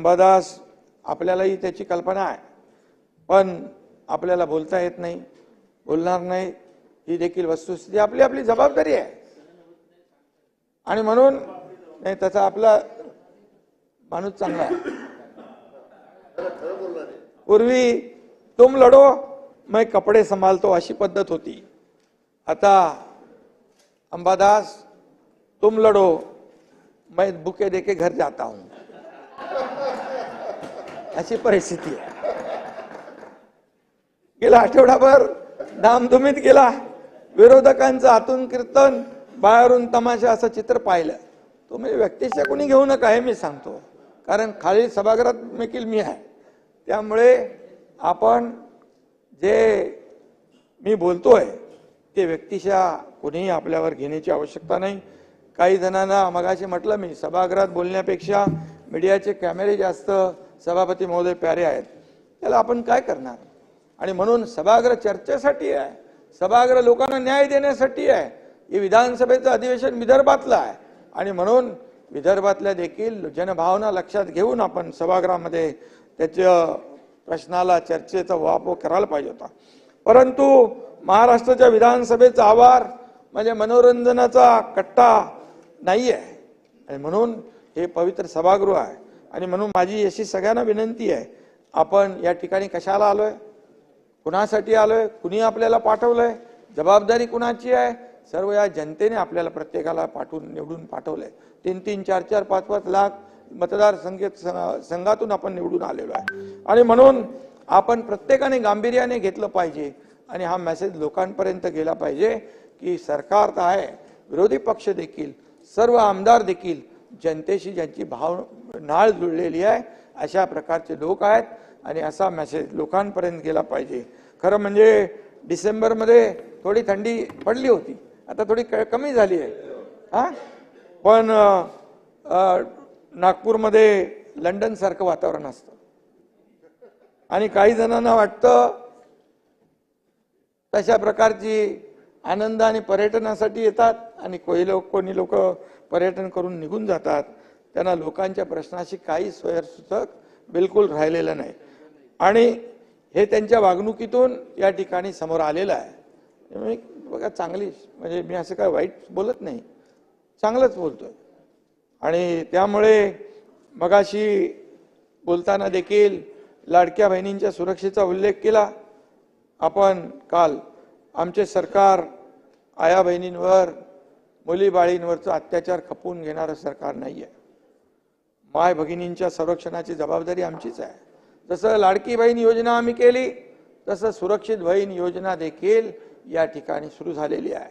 अंबादास आपल्यालाही त्याची कल्पना आहे. पण आपल्याला बोलता येत नाही बोलणार नाही ही देखील वस्तुस्थिती आपली आपली जबाबदारी आहे. आणि म्हणून नाही त्याचा आपला माणूस चांगला आहे. पूर्वी तुम लढो मैं कपडे संभालतो अशी पद्धत होती. आता अंबादास तुम लढो मैं बुके देके घर जाता हूं. अशी परिस्थिती आहे. गेला आठवडाभर धामधुमीत गेला. विरोधकांचं आतून कीर्तन बाहेरून तमाशा असं चित्र पाहिलं. तुम्ही व्यक्तिशः कोणी घेऊ नका हे मी सांगतो. कारण खाली सभागृहात देखील मी आहे. त्यामुळे आपण जे मी बोलतोय ते व्यक्तिशः कोणीही आपल्यावर घेण्याची आवश्यकता नाही. काही जणांना मगाशी म्हटलं मी सभागृहात बोलण्यापेक्षा मीडियाचे कॅमेरे जास्त सभापती महोदय प्यारे आहेत. त्याला आपण काय करणार? आणि म्हणून सभागृह चर्चेसाठी आहे. सभागृह लोकांना न्याय देण्यासाठी आहे. हे विधानसभेचं अधिवेशन विदर्भातलं आहे. आणि म्हणून विदर्भातल्या देखील जनभावना लक्षात घेऊन आपण सभागृहामध्ये त्याच्या प्रश्नाला चर्चेचा वापर करायला पाहिजे होता. परंतु महाराष्ट्राच्या विधानसभेचा आवार म्हणजे मनोरंजनाचा कट्टा नाही आहे आणि म्हणून हे पवित्र सभागृह आहे. आणि म्हणून माझी अशी सगळ्यांना विनंती आहे आपण या ठिकाणी कशाला आलोय? कुणासाठी आलोय? कुणी आपल्याला पाठवलंय? जबाबदारी कुणाची आहे? सर्व या जनतेने आपल्याला प्रत्येकाला पाठवून निवडून पाठवलंय. तीन तीन चार चार पाच पाच लाख मतदार संघेत संघातून आपण निवडून आलेलो आहे. आणि म्हणून आपण प्रत्येकाने गांभीर्याने घेतलं पाहिजे आणि हा मेसेज लोकांपर्यंत गेला पाहिजे की सरकार तर आहे विरोधी पक्ष देखील सर्व आमदार देखील जनतेशी ज्यांची भाव नाळ जुळलेली आहे अशा प्रकारचे लोक आहेत आणि असा मेसेज लोकांपर्यंत गेला पाहिजे. खरं म्हणजे डिसेंबरमध्ये थोडी थंडी पडली होती. आता थोडी क- कमी झाली आहे. हा? पण नागपूरमध्ये लंडनसारखं वातावरण असतं. आणि काही जणांना वाटतं तशा प्रकारची आनंद आणि पर्यटनासाठी येतात आणि कोणी लोक कोणी लोक पर्यटन करून निघून जातात. त्यांना लोकांच्या प्रश्नाशी काही स्वयंसूचक बिलकुल राहिलेलं नाही. आणि हे त्यांच्या वागणुकीतून या ठिकाणी समोर आलेलं आहे. बघा चांगली म्हणजे मी असं काय वाईट बोलत नाही. चांगलंच बोलतोय. आणि त्यामुळे मगाशी बोलताना देखील लाडक्या बहिणींच्या सुरक्षेचा उल्लेख केला. आपण काल आमचे सरकार आया बहिणींवर मुलीबाळींवरचा अत्याचार खपवून घेणारं सरकार नाही आहे माय भगिनींच्या संरक्षणाची जबाबदारी आमचीच आहे. जसं लाडकी बहीण योजना आम्ही केली तसं सुरक्षित बहीण योजना देखील या ठिकाणी सुरू झालेली आहे.